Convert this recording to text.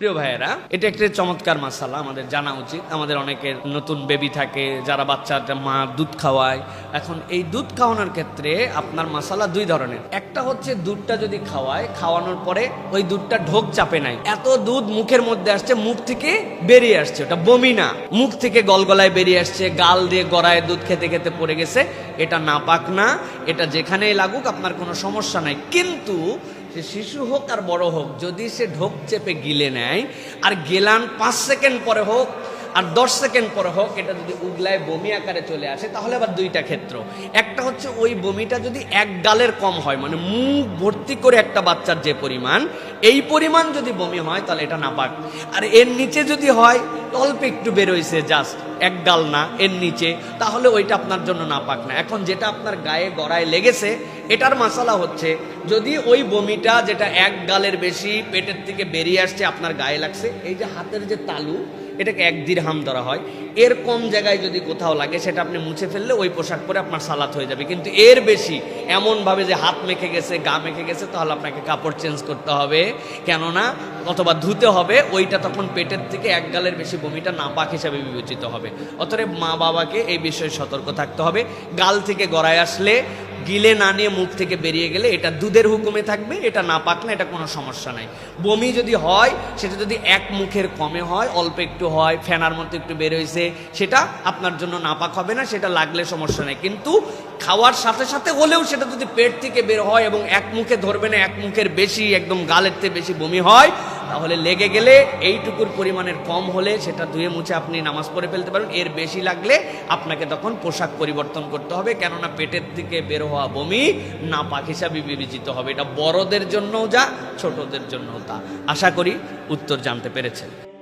প্রিয় ভাইয়েরা, এটা একটা চমৎকার মাসালা, আমাদের জানা উচিত। আমাদের অনেকের নতুন বেবি থাকে, যারা বাচ্চাটা মা দুধ খাওয়ায়। এখন এই দুধ খাওয়ানোর ক্ষেত্রে আপনার মাসালা দুই ধরনের। একটা হচ্ছে দুধটা যদি খাওয়ায়, খাওয়ানোর পরে ওই দুধটা ঢোক চাপে নাই। এত দুধ মুখের মধ্যে আসছে, মুখ থেকে বেরিয়ে আসছে, ওটা বমি না। মুখ থেকে গলগলায় বেরিয়ে আসছে, গাল দিয়ে গড়ায় দুধ খেতে খেতে পড়ে গেছে। এটা নাপাক না, এটা যেখানেই লাগুক, আপনার কোনো সমস্যা নাই। কিন্তু সে শিশু হোক আর বড় হোক, যদি সে ঢোক চেপে গিলে নেয়, আর গেলান পাঁচ সেকেন্ড পরে হোক, আর দশ সেকেন্ড পরে হোক, এটা যদি উগলায় বমি আকারে চলে আসে, তাহলে আবার দুইটা ক্ষেত্র। একটা হচ্ছে ওই বমিটা যদি এক গালের কম হয় মানে মুখ ভর্তি করে একটা বাচ্চার যে পরিমাণ, এই পরিমাণ যদি বমি হয়, তাহলে এটা নাপাক। আর এর নিচে যদি হয়, অল্প একটু বেরোইছে, জাস্ট এক গাল না, এর নিচে, তাহলে ওইটা আপনার জন্য নাপাক না। এখন যেটা আপনার গায়ে গড়ায় লেগেছে এটার মশালা হচ্ছে, যদি ওই বমিটা যেটা এক গালের বেশি পেটের থেকে বেরিয়ে আসছে, আপনার গায়ে লাগছে, এই যে হাতের যে তালু, এটাকে এক দিরহাম ধরা হয়। এর কম জায়গায় যদি কোথাও লাগে, সেটা আপনি মুছে ফেললে ওই পোশাক পরে আপনার সালাত হয়ে যাবে। কিন্তু এর বেশি এমনভাবে যে হাত মেখে গেছে, গা মেখে গেছে, তাহলে আপনাকে কাপড় চেঞ্জ করতে হবে। কেননা, অথবা ধুতে হবে, ওইটা তখন পেটের থেকে এক গালের বেশি বমিটা নাপাক হিসাবে বিবেচিত হবে। অতএব মা বাবাকে এই বিষয়ে সতর্ক থাকতে হবে। গাল থেকে গড়ায় আসলে গিলে না নিয়ে মুখ থেকে বেরিয়ে গেলে এটা দুধের হুকুমে থাকবে, এটা না পাক না এটা কোনো সমস্যা নাই। বমি যদি হয়, সেটা যদি এক মুখের কমে হয়, অল্প একটু হয়, ফেনার মতো একটু বের হয়েছে, সেটা আপনার জন্য নাপাক হবে না, সেটা লাগলে সমস্যা নেই। কিন্তু খাওয়ার সাথে সাথে হলেও সেটা যদি পেট থেকে বের হয় এবং এক মুখে ধরবে না, এক মুখের বেশি, একদম গালের থেকে বেশি বমি হয় তাহলে লেগে গেলে এইটুকুর পরিমাণের কম হলে সেটা ধুয়ে মুছে আপনি নামাজ পড়ে ফেলতে পারেন। এর বেশি লাগলে আপনাকে তখন পোশাক পরিবর্তন করতে হবে, কেননা পেটের দিকে বের হওয়া বমি না পাক হিসাবে বিবেচিত হবে। এটা বড়দের জন্যও যা, ছোটদের জন্যও তা। আশা করি উত্তর জানতে পেরেছেন।